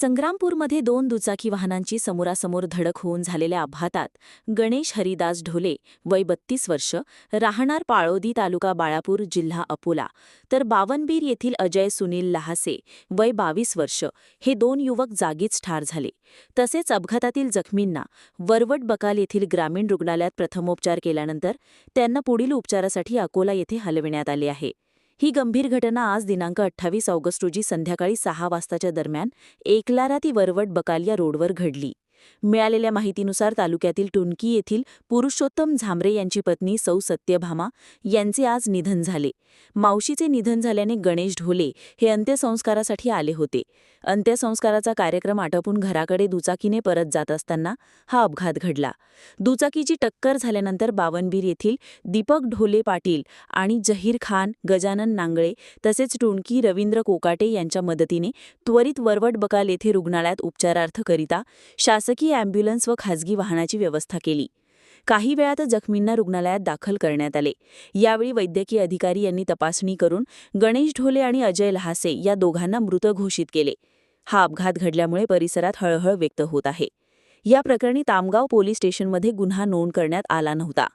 संग्रामपूरमध्ये दोन दुचाकी वाहनांची समोरासमोर धडक होऊन झालेल्या अपघातात गणेश हरिदास ढोले वय बत्तीस वर्ष राहणार पाळोदी तालुका बाळापूर जिल्हा अकोला. तर बावनबीर येथील अजय सुनील लहासे वय बावीस वर्ष हे दोन युवक जागीच ठार झाले. तसेच अपघातातील जखमींना वरवट बकाल येथील ग्रामीण रुग्णालयात प्रथमोपचार केल्यानंतर त्यांना पुढील उपचारासाठी अकोला येथे हलविण्यात आले आहे. ही गंभीर घटना आज दिनांक अठ्ठावीस ऑगस्ट रोजी संध्याकाळी सहा वाजताच्या दरम्यान एकलारा ती वरवट बकालिया रोडवर घडली. मिळालेल्या माहितीनुसार तालुक्यातील टुनकी येथील पुरुषोत्तम झांबरे यांची पत्नी सौ सत्यभामा यांचे आज निधन झाले. मावशीचे निधन झाल्याने गणेश ढोले हे अंत्यसंस्कारासाठी आले होते. अंत्यसंस्काराचा कार्यक्रम आटोपून घराकडे दुचाकीने परत जात असताना हा अपघात घडला. दुचाकीची टक्कर झाल्यानंतर बावनबीर येथील दीपक ढोले पाटील आणि जहीर खान गजानन नांगळे तसेच टुणकी रवींद्र कोकाटे यांच्या मदतीने त्वरित वरवट बकाल येथे रुग्णालयात उपचारार्थ करिता शासकीय अँब्युलन्स व खाजगी वाहनाची व्यवस्था केली. काही वेळात जखमींना रुग्णालयात दाखल करण्यात आले. यावेळी वैद्यकीय अधिकारी यांनी तपासणी करून गणेश ढोले आणि अजय लहासे या दोघांना मृत घोषित केले. हा अपघात घडल्यामुळे परिसरात हळहळ व्यक्त होत आहे. या प्रकरणी तामगाव पोलीस स्टेशनमध्ये गुन्हा नोंद करण्यात आला नव्हता.